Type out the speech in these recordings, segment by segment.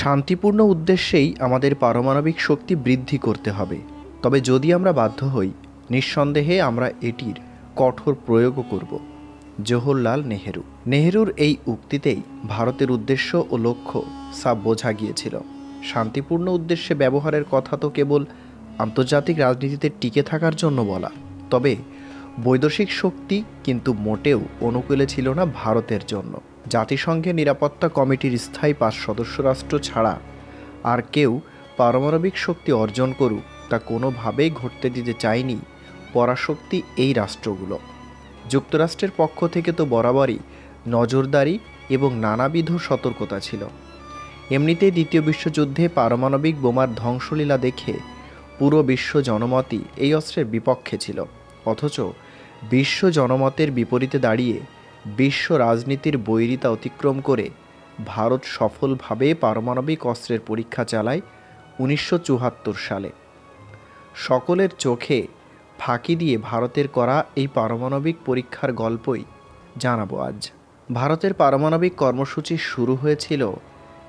শান্তিপূর্ণ উদ্দেশ্যেই আমাদের পারমাণবিক শক্তি বৃদ্ধি করতে হবে। তবে যদি আমরা বাধ্য হই, নিঃসন্দেহে আমরা এটির কঠোর প্রয়োগও করব। জওহরলাল নেহেরু। নেহেরুর এই উক্তিতেই ভারতের উদ্দেশ্য ও লক্ষ্য সাব বোঝা গিয়েছিল। শান্তিপূর্ণ উদ্দেশ্যে ব্যবহারের কথা তো কেবল আন্তর্জাতিক রাজনীতিতে টিকে থাকার জন্য বলা। তবে বৈদেশিক শক্তি কিন্তু মোটেও অনুকূলে ছিল না ভারতের জন্য। জাতিসংঘের নিরাপত্তা কমিটির স্থায়ী পাঁচ সদস্য রাষ্ট্র ছাড়া আর কেউ পারমাণবিক শক্তি অর্জন করুক তা কোনোভাবেই ঘটতে দিতে চায়নি পরাশক্তি এই রাষ্ট্রগুলো। যুক্তরাষ্ট্রের পক্ষ থেকে তো বরাবরই নজরদারি এবং নানাবিধ সতর্কতা ছিল। এমনিতে দ্বিতীয় বিশ্বযুদ্ধে পারমাণবিক বোমার ধ্বংসলীলা দেখে পুরো বিশ্ব জনমতই এই অস্ত্রের বিপক্ষে ছিল। অথচ বিশ্ব জনমতের বিপরীতে দাঁড়িয়ে বিশ্ব রাজনীতির বৈরিতা অতিক্রম করে ভারত সফলভাবে পারমাণবিক অস্ত্রের পরীক্ষা চালায় উনিশশো চুয়াত্তর সালে। সকলের চোখে ফাঁকি দিয়ে ভারতের করা এই পারমাণবিক পরীক্ষার গল্পই জানাব আজ। ভারতের পারমাণবিক কর্মসূচি শুরু হয়েছিল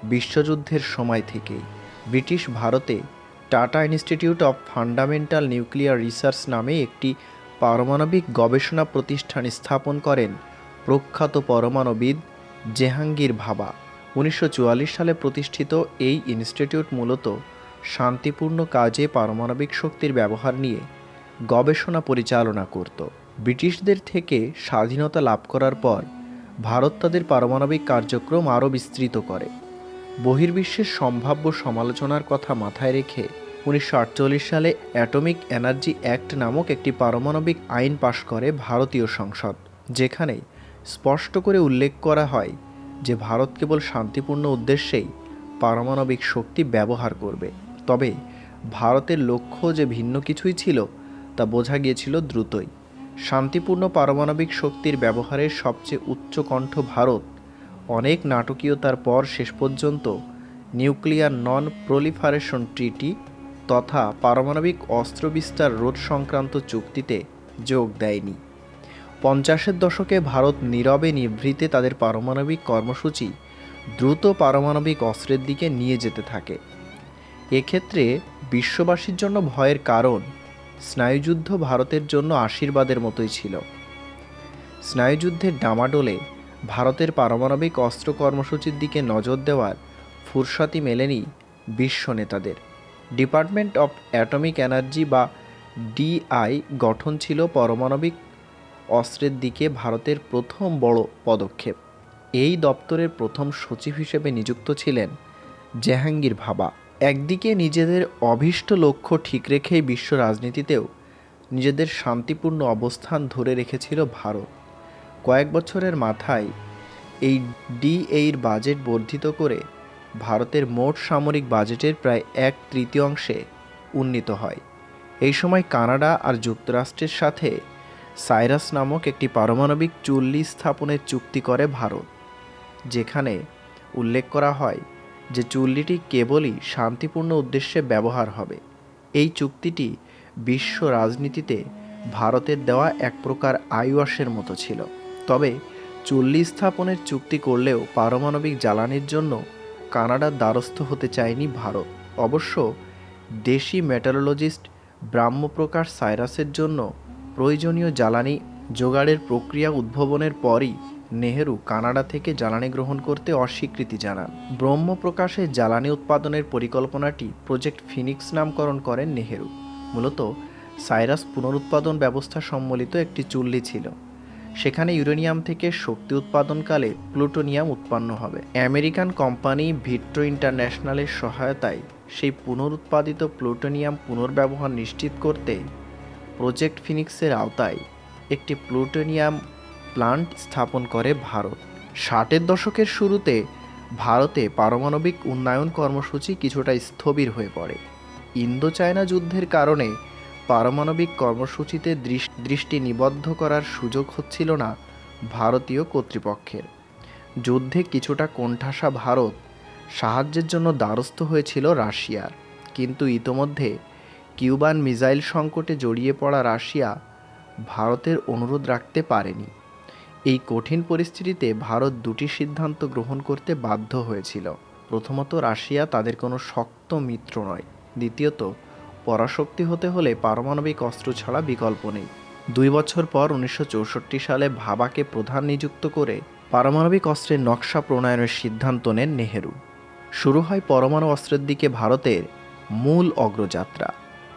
বিশ্বযুদ্ধের সময় থেকেই। ব্রিটিশ ভারতে Tata Institute of Fundamental Nuclear Research নামে একটি পারমাণবিক গবেষণা প্রতিষ্ঠান স্থাপন করেন প্রখ্যাত পরমাণুবিদ জেহাঙ্গীর ভাবা। উনিশশো চুয়াল্লিশ সালে প্রতিষ্ঠিত এই ইনস্টিটিউট মূলত শান্তিপূর্ণ কাজে পারমাণবিক শক্তির ব্যবহার নিয়ে গবেষণা পরিচালনা করত। ব্রিটিশদের থেকে স্বাধীনতা লাভ করার পর ভারত তাদের পারমাণবিক কার্যক্রম আরও বিস্তৃত করে। বহির্বিশ্বের সম্ভাব্য সমালোচনার কথা মাথায় রেখে উনিশশো আটচল্লিশ সালে অ্যাটমিক এনার্জি অ্যাক্ট নামক একটি পারমাণবিক আইন পাশ করে ভারতীয় সংসদ, যেখানে স্পষ্ট করে উল্লেখ করা হয় যে ভারত কেবল শান্তিপূর্ণ উদ্দেশ্যেই পারমাণবিক শক্তি ব্যবহার করবে, তবে ভারতের লক্ষ্য যে ভিন্ন কিছুই ছিল তা বোঝা গিয়েছিল দ্রুতই। শান্তিপূর্ণ পারমাণবিক শক্তির ব্যবহারের সবচেয়ে উচ্চকণ্ঠ ভারত, অনেক নাটকীয়তার পর শেষ পর্যন্ত নিউক্লিয়ার নন প্রলিফারেশন ট্রিটি তথা পারমাণবিক অস্ত্র বিস্তার রোধ সংক্রান্ত চুক্তিতে যোগ দেয়নি। পঞ্চাশের দশকে ভারত নীরবে নিভৃতে তাদের পারমাণবিক কর্মসূচি দ্রুত পারমাণবিক অস্ত্রের দিকে নিয়ে যেতে থাকে। এক্ষেত্রে বিশ্ববাসীর জন্য ভয়ের কারণ স্নায়ুযুদ্ধ ভারতের জন্য আশীর্বাদের মতোই ছিল। স্নায়ুযুদ্ধের ডামাডোলে ভারতের পারমাণবিক অস্ত্র কর্মসূচির দিকে নজর দেওয়ার ফুরসতি মেলেনি বিশ্ব নেতাদের। ডিপার্টমেন্ট অফ অ্যাটমিক এনার্জি বা ডিআই গঠন ছিল পারমাণবিক অস্ত্রের দিকে ভারতের প্রথম বড় পদক্ষেপ। এই দপ্তরের প্রথম সচিব হিসেবে নিযুক্ত ছিলেন জাহাঙ্গীর ভাবা। একদিকে নিজেদের অভীষ্ট লক্ষ্য ঠিক রেখেই বিশ্ব রাজনীতিতেও নিজেদের শান্তিপূর্ণ অবস্থান ধরে রেখেছিল ভারত। কয়েক বছরের মাথায় এই ডিএইর বাজেট বর্ধিত করে ভারতের মোট সামরিক বাজেটের প্রায় এক তৃতীয়াংশে উন্নীত হয়। এই সময় কানাডা আর যুক্তরাষ্ট্রের সাথে সাইরাস নামক একটি পারমাণবিক চুল্লি স্থাপনের চুক্তি করে ভারত, যেখানে উল্লেখ করা হয় যে চুল্লিটি কেবলই শান্তিপূর্ণ উদ্দেশ্যে ব্যবহার হবে। এই চুক্তিটি বিশ্ব রাজনীতিতে ভারতের দেওয়া এক প্রকার আইওয়াসের মতো ছিল। তবে চুল্লি স্থাপনের চুক্তি করলেও পারমাণবিক জ্বালানির জন্য কানাডার দ্বারস্থ হতে চায়নি ভারত। অবশ্য দেশি মেটারোলজিস্ট ব্রাহ্মপ্রকাশ সাইরাসের জন্য প্রয়োজনীয় জ্বালানি জোগাড়ের প্রক্রিয়া উদ্ভাবনের পরই নেহেরু কানাডা থেকে জ্বালানি গ্রহণ করতে অস্বীকৃতি জানান। ব্রহ্মপ্রকাশে জ্বালানি উৎপাদনের পরিকল্পনাটি প্রজেক্ট ফিনিক্স নামকরণ করেন নেহেরু। মূলত সাইরাস পুনরুৎপাদন ব্যবস্থা সম্বলিত একটি চুল্লি ছিল। সেখানে ইউরেনিয়াম থেকে শক্তি উৎপাদনকালে প্লুটোনিয়াম উৎপন্ন হবে। আমেরিকান কোম্পানি ভিট্রো ইন্টারন্যাশনালের সহায়তায় সেই পুনরুৎপাদিত প্লুটোনিয়াম পুনর্ব্যবহার নিশ্চিত করতে প্রজেক্ট ফিনিক্সের আওতায় একটি প্লুটোনিয়াম প্লান্ট স্থাপন করে ভারত। ষাটের দশকের শুরুতে ভারতে পারমাণবিক উন্নয়ন কর্মসূচি কিছুটা স্থবির হয়ে পড়ে। ইন্দো চায়না যুদ্ধের কারণে পারমাণবিক কর্মসূচিতে দৃষ্টি নিবদ্ধ করার সুযোগ হচ্ছিল না ভারতীয় কর্তৃপক্ষের। যুদ্ধে কিছুটা কোণঠাসা ভারত সাহায্যের জন্য দ্বারস্থ হয়েছিল রাশিয়ার। কিন্তু ইতোমধ্যে কিউবান মিসাইল সংকটে জড়িয়ে পড়া রাশিয়া ভারতের অনুরোধ রাখতে পারেনি। এই কঠিন পরিস্থিতিতে ভারত দুটি সিদ্ধান্ত গ্রহণ করতে বাধ্য হয়েছিল। প্রথমত, রাশিয়া তাদের কোনো শক্ত মিত্র নয়। দ্বিতীয়ত, পরাশক্তি হতে হলে পারমাণবিক অস্ত্র ছাড়া বিকল্প নেই। দুই বছর পর উনিশশো চৌষট্টি সালে ভাবাকে প্রধান নিযুক্ত করে পারমাণবিক অস্ত্রের নকশা প্রণয়নের সিদ্ধান্ত নেন নেহেরু। শুরু হয় পরমাণু অস্ত্রের দিকে ভারতের মূল অগ্রযাত্রা।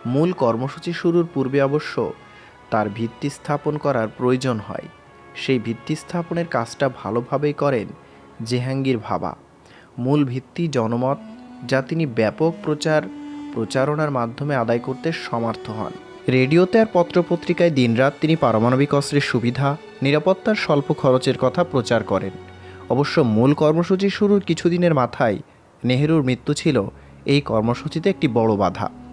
মূল কর্মসূচি শুরুর পূর্বে অবশ্য তার ভিত্তি স্থাপন করার প্রয়োজন হয়। সেই ভিত্তি স্থাপনের কাজটা ভালোভাবেই করেন জেহাঙ্গীর ভাবা। মূল ভিত্তি জনমত, যা তিনি ব্যাপক প্রচার, প্রচারণার মাধ্যমে আদায় করতে সমর্থ হন। রেডিওতে আর পত্রপত্রিকায় দিনরাত তিনি পারমাণবিক অস্ত্রের সুবিধা, নিরাপত্তার স্বল্প খরচের কথা প্রচার করেন। অবশ্য মূল কর্মসূচি শুরুর কিছুদিনের মাথায় নেহেরুর মৃত্যু ছিল এই কর্মসূচিতে একটি বড় বাধা।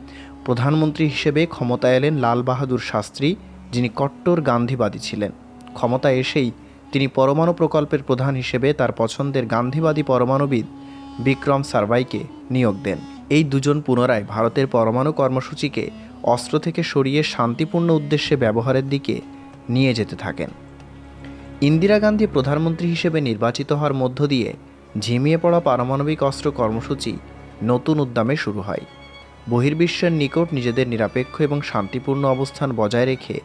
প্রধানমন্ত্রী হিসেবে ক্ষমতায় এলেন লাল বাহাদুর শাস্ত্রী, যিনি কট্টর গান্ধীবাদী ছিলেন। ক্ষমতায় এসেই তিনি পরমাণু প্রকল্পের প্রধান হিসেবে তার পছন্দের গান্ধীবাদী পরমাণুবিদ বিক্রম সারভাইকে নিয়োগ দেন। এই দুজন পুনরায় ভারতের পরমাণু কর্মসূচিকে অস্ত্র থেকে সরিয়ে শান্তিপূর্ণ উদ্দেশ্যে ব্যবহারের দিকে নিয়ে যেতে থাকেন। ইন্দিরা গান্ধী প্রধানমন্ত্রী হিসেবে নির্বাচিত হওয়ার মধ্য দিয়ে ঝিমিয়ে পড়া পারমাণবিক অস্ত্র কর্মসূচি নতুন উদ্যমে শুরু হয়। বহির্বিশ্বের নিকট নিজেদের নিরপেক্ষ এবং শান্তিপূর্ণ অবস্থান বজায় রেখে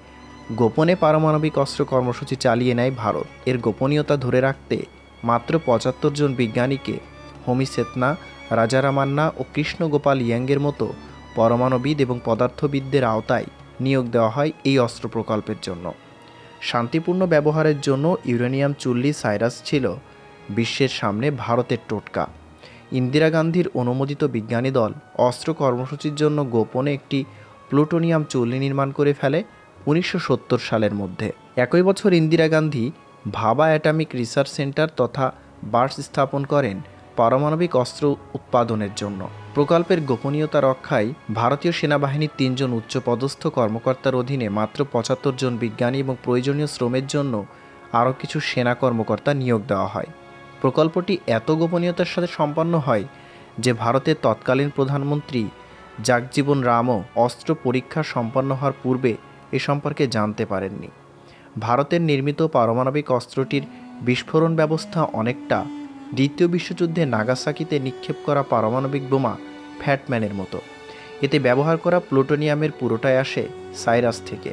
গোপনে পারমাণবিক অস্ত্র কর্মসূচি চালিয়ে নেয় ভারত। এর গোপনীয়তা ধরে রাখতে মাত্র পঁচাত্তর জন বিজ্ঞানীকে হোমি সেতনা রাজারামান্না ও কৃষ্ণগোপাল ইয়াঙ্গের মতো পরমাণুবিদ এবং পদার্থবিদদের আওতায় নিয়োগ দেওয়া হয় এই অস্ত্র প্রকল্পের জন্য। শান্তিপূর্ণ ব্যবহারের জন্য ইউরেনিয়াম চুল্লি সাইরাস ছিল বিশ্বের সামনে ভারতের টোটকা। ইন্দিরা গান্ধীর অনুমোদিত বিজ্ঞানী দল অস্ত্র কর্মসূচির জন্য গোপনে একটি প্লুটোনিয়াম চুল্লি নির্মাণ করে ফেলে উনিশশো সত্তর সালের মধ্যে। একই বছর Indira Gandhi Bhabha Atomic Research Centre তথা বার্স স্থাপন করেন পারমাণবিক অস্ত্র উৎপাদনের জন্য। প্রকল্পের গোপনীয়তা রক্ষায় ভারতীয় সেনাবাহিনীর তিনজন উচ্চপদস্থ কর্মকর্তার অধীনে মাত্র পঁচাত্তর জন বিজ্ঞানী এবং প্রয়োজনীয় শ্রমের জন্য আরও কিছু সেনা কর্মকর্তা নিয়োগ দেওয়া হয়। প্রকল্পটি এত গোপনীয়তার সাথে সম্পন্ন হয় যে ভারতের তৎকালীন প্রধানমন্ত্রী জাগজীবন রামও অস্ত্র পরীক্ষা সম্পন্ন হওয়ার পূর্বে এ সম্পর্কে জানতে পারেননি। ভারতের নির্মিত পারমাণবিক অস্ত্রটির বিস্ফোরণ ব্যবস্থা অনেকটা দ্বিতীয় বিশ্বযুদ্ধে নাগাসাকিতে নিক্ষেপ করা পারমাণবিক বোমা ফ্যাটম্যানের মতো। এতে ব্যবহার করা প্লুটোনিয়ামের পুরোটাই আসে সাইরাস থেকে।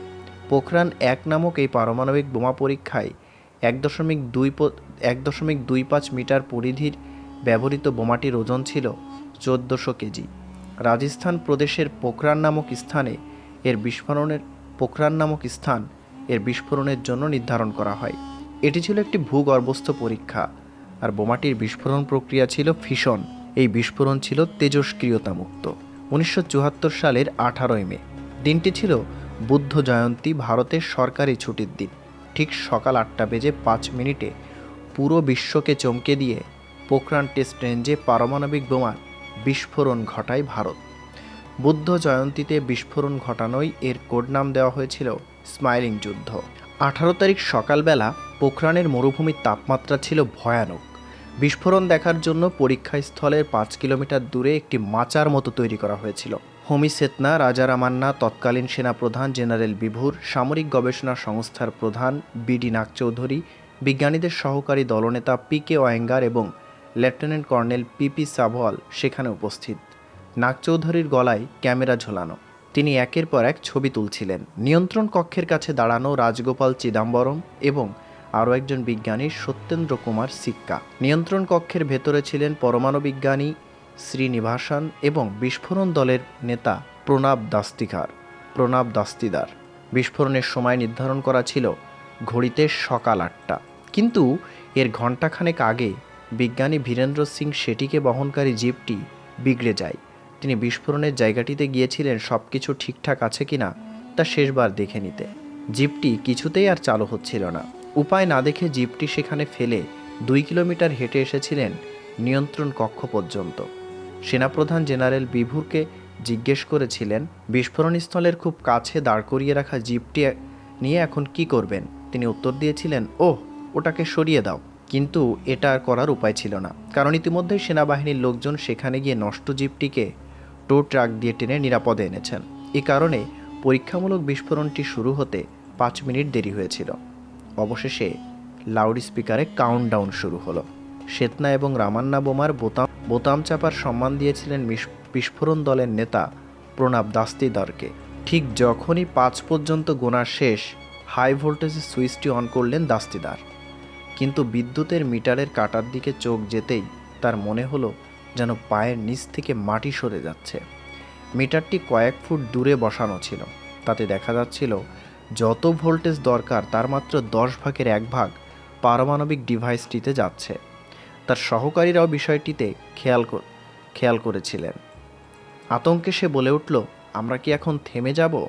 পোখরান এক নামক এই পারমাণবিক বোমা পরীক্ষায় এক দশমিক দুই এক দশমিক দুই পাঁচ মিটার পরিধির ব্যবহৃত বোমাটির ওজন ছিল চোদ্দোশো কেজি। রাজস্থান প্রদেশের পোখরান নামক স্থানে এর বিস্ফোরণের পোখরান নামক স্থান এর বিস্ফোরণের জন্য নির্ধারণ করা হয়। এটি ছিল একটি ভূগর্ভস্থ পরীক্ষা, আর বোমাটির বিস্ফোরণ প্রক্রিয়া ছিল ফিশন এই বিস্ফোরণ ছিল তেজস্ক্রিয়তামুক্ত। উনিশশো চুয়াত্তর সালের আঠারোই মে। দিনটি ছিল বুদ্ধ জয়ন্তী ভারতের সরকারি ছুটির দিন। ঠিক সকাল আটটা বেজে পাঁচ মিনিটে পুরো বিশ্বকে চমকে দিয়ে পোখরান টেস্ট রেঞ্জে পারমাণবিক বোমার বিস্ফোরণ ঘটায় ভারত। বুদ্ধ জয়ন্তীতে বিস্ফোরণ ঘটানোই এর কোড নাম দেওয়া হয়েছিল স্মাইলিং যুদ্ধ। আঠারো তারিখ সকালবেলা পোখরানের মরুভূমির তাপমাত্রা ছিল ভয়ানক। বিস্ফোরণ দেখার জন্য পরীক্ষাস্থলের পাঁচ কিলোমিটার দূরে একটি মাচার মতো তৈরি করা হয়েছিল। হোমি সেতনা রাজারামান্না, তৎকালীন সেনাপ্রধান জেনারেল বিভুর, সামরিক গবেষণা সংস্থার প্রধান বিডি নাগচৌধুরী, বিজ্ঞানীদের সহকারী দলনেতা পি কে ওয়েঙ্গার এবং লেফটেন্যান্ট কর্নেল পিপি সাভওয়াল সেখানে উপস্থিত। নাগচৌধুরীর গলায় ক্যামেরা ঝোলানো। তিনি একের পর এক ছবি তুলছিলেন। নিয়ন্ত্রণ কক্ষের কাছে দাঁড়ানো রাজগোপাল চিদাম্বরম এবং আরও একজন বিজ্ঞানী সত্যেন্দ্র কুমার সিক্কা। নিয়ন্ত্রণ কক্ষের ভেতরে ছিলেন পরমাণু বিজ্ঞানী শ্রীনিবাসন এবং বিস্ফোরণ দলের নেতা প্রণব দাস্তিকার, প্রণব দাস্তিদার। বিস্ফোরণের সময় নির্ধারণ করা ছিল ঘড়িতে সকাল আটটা। কিন্তু এর ঘণ্টাখানেক আগে বিজ্ঞানী বীরেন্দ্র সিং শেঠিকে বহনকারী জিপটি বিগড়ে যায়। তিনি বিস্ফোরণের জায়গাটিতে গিয়েছিলেন সব কিছু ঠিকঠাক আছে কিনা তা শেষবার দেখে নিতে। জিপটি কিছুতেই আর চালু হচ্ছিল না। উপায় না দেখে জিপটি সেখানে ফেলে দুই কিলোমিটার হেঁটে এসেছিলেন নিয়ন্ত্রণ কক্ষ পর্যন্ত। সেনাপ্রধান জেনারেল বিভুরকে জিজ্ঞেস করেছিলেন, বিস্ফোরণস্থলের খুব কাছে দাঁড় করিয়ে রাখা জিপটি নিয়ে এখন কি করবেন? তিনি উত্তর দিয়েছিলেন, ওহ, ওটাকে সরিয়ে দাও। কিন্তু এটা আর করার উপায় ছিল না, কারণ ইতিমধ্যেই সেনাবাহিনীর লোকজন সেখানে গিয়ে নষ্ট জিপটিকে টো ট্রাক দিয়ে টেনে নিরাপদে এনেছেন। এ কারণে পরীক্ষামূলক বিস্ফোরণটি শুরু হতে পাঁচ মিনিট দেরি হয়েছিল। অবশেষে লাউড স্পিকারে কাউন্টডাউন শুরু হলো। শ্বেতনা এবং রামান্না বোমার বোতাম বোতাম চাপার সম্মান দিয়েছিলেন বিস্ফোরণ দলের নেতা প্রণব দাস্তিদারকে। ঠিক যখনই পাঁচ পর্যন্ত গোনা শেষ হাই ভোল্টেজের সুইচটি অন করলেন দাস্তিদার। কিন্তু বিদ্যুতের মিটারের কাটার দিকে চোখ যেতেই তার মনে হলো যেন পায়ের নিচ থেকে মাটি সরে যাচ্ছে। মিটারটি কয়েক ফুট দূরে বসানো ছিল। তাতে দেখা যাচ্ছিল যত ভোল্টেজ দরকার, তার মাত্র দশ ভাগের এক ভাগ পারমাণবিক ডিভাইসটিতে যাচ্ছে। তার সহকারীরাও বিষয়টিতে খেয়াল খেয়াল করেছিলেন। আতঙ্কে সে বলে উঠল, আমরা কি এখন থেমে যাব?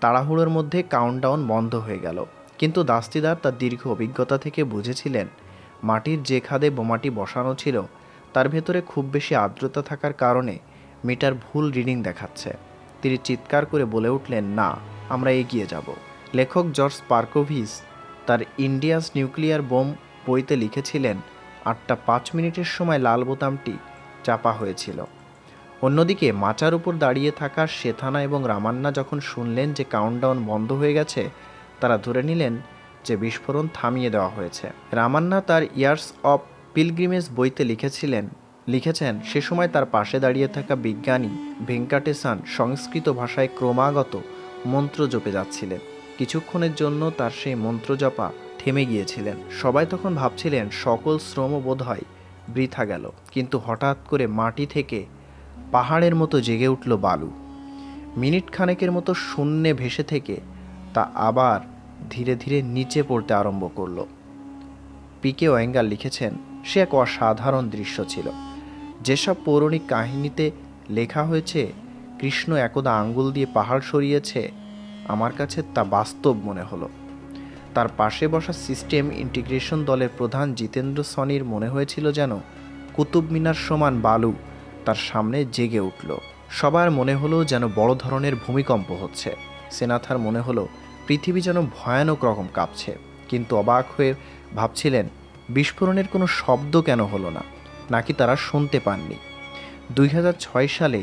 তাড়াহুড়োর মধ্যে কাউন্টডাউন বন্ধ হয়ে গেল। কিন্তু দাস্তিদার তার দীর্ঘ অভিজ্ঞতা থেকে বুঝেছিলেন, মাটির যে খাদে বোমাটি বসানো ছিল, তার ভেতরে খুব বেশি আর্দ্রতা থাকার কারণে মিটার ভুল রিডিং দেখাচ্ছে। তিনি চিৎকার করে বলে উঠলেন, না, আমরা এগিয়ে যাব। লেখক জর্জ পার্কোভিস তার ইন্ডিয়াস নিউক্লিয়ার বোম বইতে লিখেছিলেন আটটা পাঁচ মিনিটের সময় লাল বোতামটি চাপা হয়েছিল। অন্যদিকে মাচার উপর দাঁড়িয়ে থাকা শেথানা এবং রামান্না যখন শুনলেন যে কাউন্টডাউন বন্ধ হয়ে গেছে, তারা ধরে নিলেন যে বিস্ফোরণ থামিয়ে দেওয়া হয়েছে। রামান্না তার ইয়ার্স অফ পিলগ্রিমেজ বইতে লিখেছিলেন লিখেছেন, সে সময় তার পাশে দাঁড়িয়ে থাকা বিজ্ঞানী ভেঙ্কাটেসান সংস্কৃত ভাষায় ক্রমাগত মন্ত্র জপে যাচ্ছিলেন। কিছুক্ষণের জন্য তার সেই মন্ত্র জপা থেমে গিয়েছিলেন। সবাই তখন ভাবছিলেন, সকল শ্রম বোধ হয় বৃথা গেল। কিন্তু হঠাৎ করে মাটি থেকে পাহাড়ের মতো জেগে উঠল বালু। মিনিট খানেকের মতো শূন্যে ভেসে থেকে তা আবার ধীরে ধীরে নিচে পড়তে আরম্ভ করল। পিকে ওয়েঙ্গার লিখেছেন, সে এক অসাধারণ দৃশ্য ছিল। যেসব পৌরাণিক কাহিনীতে লেখা হয়েছে, কৃষ্ণ একদা আঙ্গুল দিয়ে পাহাড় সরিয়েছে, আমার কাছে তা বাস্তব মনে হলো। তার পাশে বসা সিস্টেম ইন্টিগ্রেশন দলের প্রধান জিতেন্দ্র সনির মনে হয়েছিল যেন কুতুব মিনার সমান বালু, তার সামনে জেগে উঠল। সবার মনে হলো যেন বড় ধরনের ভূমিকম্প হচ্ছে। সেনাথার মনে হলো পৃথিবী যেন ভয়ানক রকম কাঁপছে, কিন্তু অবাক হয়ে ভাবছিলেন, বিস্ফোরণের কোনো শব্দ কেন হলো না, নাকি তারা শুনতে পাননি। দুই হাজার ছয় সালে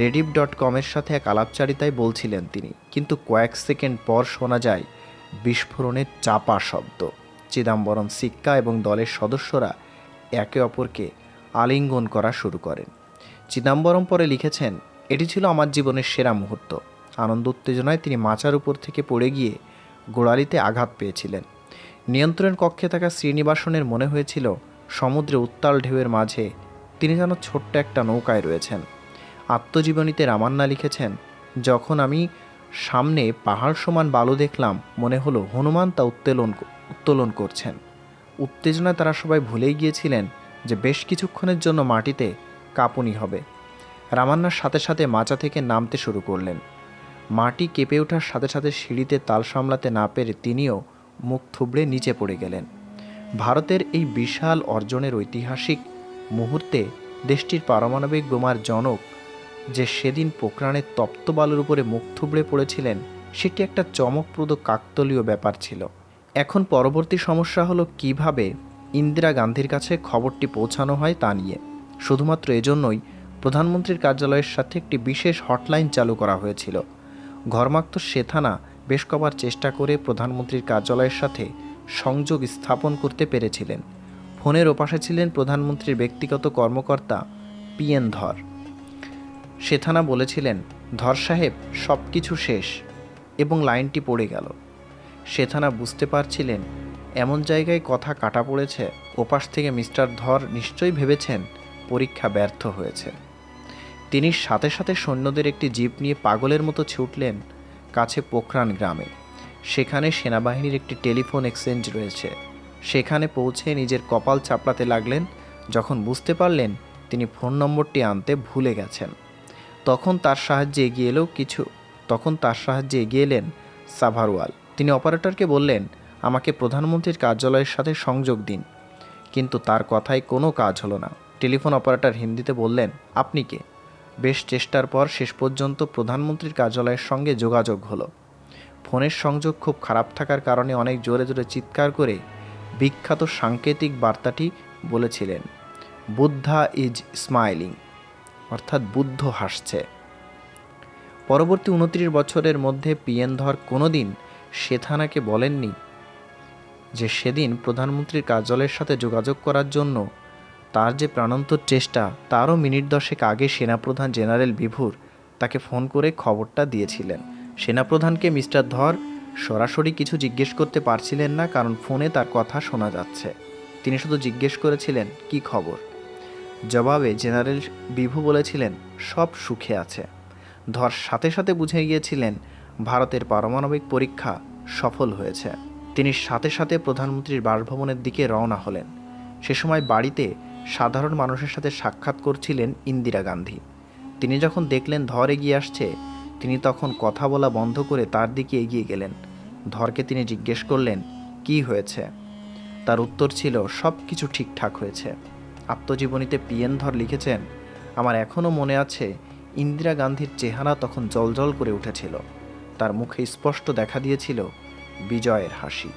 রেডিপ ডট কমের সাথে এক আলাপচারিতায় বলছিলেন তিনি, কিন্তু কয়েক সেকেন্ড পর শোনা যায় বিস্ফোরণের চাপা শব্দ। চিদাম্বরম সিক্কা এবং দলের সদস্যরা একে অপরকে আলিঙ্গন করা শুরু করেন। চিদাম্বরম পরে লিখেছেন, এটি ছিল আমার জীবনের সেরা মুহূর্ত। আনন্দ উত্তেজনায় তিনি মাচার উপর থেকে পড়ে গিয়ে গোড়ালিতে আঘাত পেয়েছিলেন। নিয়ন্ত্রণ কক্ষে থাকা শ্রীনিবাসনের মনে হয়েছিল, সমুদ্রে উত্তাল ঢেউয়ের মাঝে তিনি যেন ছোট্ট একটা নৌকায় রয়েছেন। আত্মজীবনীতে রামান্না লিখেছেন, যখন আমি সামনে পাহাড় সমান বালু দেখলাম, মনে হলো হনুমান তা উত্তোলন উত্তোলন করছেন। উত্তেজনায় তারা সবাই ভুলেই গিয়েছিলেন যে বেশ কিছুক্ষণের জন্য মাটিতে কাঁপুনি হবে। রামান্নার সাথে সাথে মাচা থেকে নামতে শুরু করলেন। মাটি কেঁপে ওঠার সাথে সাথে সিঁড়িতে তাল সামলাতে না পেরে তিনিও মুখ থুবড়ে নিচে পড়ে গেলেন। ভারতের এই বিশাল অর্জনের ঐতিহাসিক মুহূর্তে দেশটির পারমাণবিক বোমার জনক যে সেদিন পোখরানের তপ্ত বালুর উপরে মুখ থুবড়ে পড়েছিলেন, সেটি একটা চমকপ্রদ কাকতলীয় ব্যাপার ছিল। এখন পরবর্তী সমস্যা হলো কীভাবে ইন্দিরা গান্ধীর কাছে খবরটি পৌঁছানো হয় তা নিয়ে। শুধুমাত্র এজন্যই প্রধানমন্ত্রীর কার্যালয়ের সাথে একটি বিশেষ হটলাইন চালু করা হয়েছিল। ঘরমাক্ত শেথানা বেশ কবার চেষ্টা করে প্রধানমন্ত্রীর কার্যালয়ের সাথে সংযোগ স্থাপন করতে পেরেছিলেন। ফোনের ওপাশে ছিলেন প্রধানমন্ত্রীর ব্যক্তিগত কর্মকর্তা পিএন ধর। শেথানা বলেছিলেন, ধর সাহেব সব কিছু শেষ। এবং লাইনটি পড়ে গেল। শেথানা বুঝতে পারছিলেন, এমন জায়গায় কথা কাটা পড়েছে, ওপাশ থেকে মিস্টার ধর নিশ্চয়ই ভেবেছেন পরীক্ষা ব্যর্থ হয়েছে। তিনি সাথে সাথে সৈন্যদের একটি জিপ নিয়ে পাগলের মতো ছুটলেন কাছে পোখরান গ্রামে। সেখানে সেনাবাহিনীর একটি টেলিফোন এক্সচেঞ্জ রয়েছে। সেখানে পৌঁছে নিজের কপাল চাপড়াতে লাগলেন। যখন বুঝতে পারলেন, তিনি ফোন নম্বরটি আনতে ভুলে গেছেন। তখন তার সাহায্যে এগিয়ে এলেও কিছু, তখন তার সাহায্যে এগিয়ে এলেন সাভারওয়াল। তিনি অপারেটরকে বললেন, আমাকে প্রধানমন্ত্রীর কার্যালয়ের সাথে সংযোগ দিন। কিন্তু তার কথায় কোনো কাজ হলো না। টেলিফোন অপারেটর হিন্দিতে বললেন, আপনি কে? বেশ চেষ্টার পর শেষ পর্যন্ত প্রধানমন্ত্রীর কার্যালয়ের সঙ্গে যোগাযোগ হলো। ফোনের সংযোগ খুব খারাপ থাকার কারণে অনেক জোরে জোরে চিৎকার করে বিখ্যাত সাংকেতিক বার্তাটি বলেছিলেন, বুদ্ধা ইজ স্মাইলিং। অর্থাৎ বুদ্ধ হাসছে। পরবর্তী উনত্রিশ বছরের মধ্যে পিএন ধর কোনোদিন শেথানাকে বলেননি যে সেদিন প্রধানমন্ত্রীর কার্যালয়ের সাথে যোগাযোগ করার জন্য তার যে প্রাণান্তর চেষ্টা, তারও মিনিট দশেক আগে সেনাপ্রধান জেনারেল বিভুর তাকে ফোন করে খবরটা দিয়েছিলেন। সেনাপ্রধানকে মিস্টার ধর সরাসরি কিছু জিজ্ঞেস করতে পারছিলেন না, কারণ ফোনে তার কথা শোনা যাচ্ছে। তিনি শুধু জিজ্ঞেস করেছিলেন, কি খবর? জবাবে জেনারেল বিভু বলেছিলেন, সব সুখে আছে। ধর সাথে সাথে বুঝে গিয়েছিলেন, ভারতের পারমাণবিক পরীক্ষা সফল হয়েছে। তিনি সাথে সাথে প্রধানমন্ত্রীর বাসভবনের দিকে রওনা হলেন। সে সময় বাড়িতে সাধারণ মানুষের সাথে সাক্ষাৎ করছিলেন ইন্দিরা গান্ধী। তিনি যখন দেখলেন ধর এগিয়ে আসছে, তিনি তখন কথা বলা বন্ধ করে তার দিকে এগিয়ে গেলেন। ধরকে তিনি জিজ্ঞেস করলেন, কি হয়েছে? তার উত্তর ছিল সব কিছু ঠিকঠাক হয়েছে। আত্মজীবনীতে পিএন ধর লিখেছেন, আমার এখনও মনে আছে, ইন্দিরা গান্ধীর চেহারা তখন জলজল করে উঠেছিল। তার মুখে স্পষ্ট দেখা দিয়েছিল, বিজয়ের হাসি।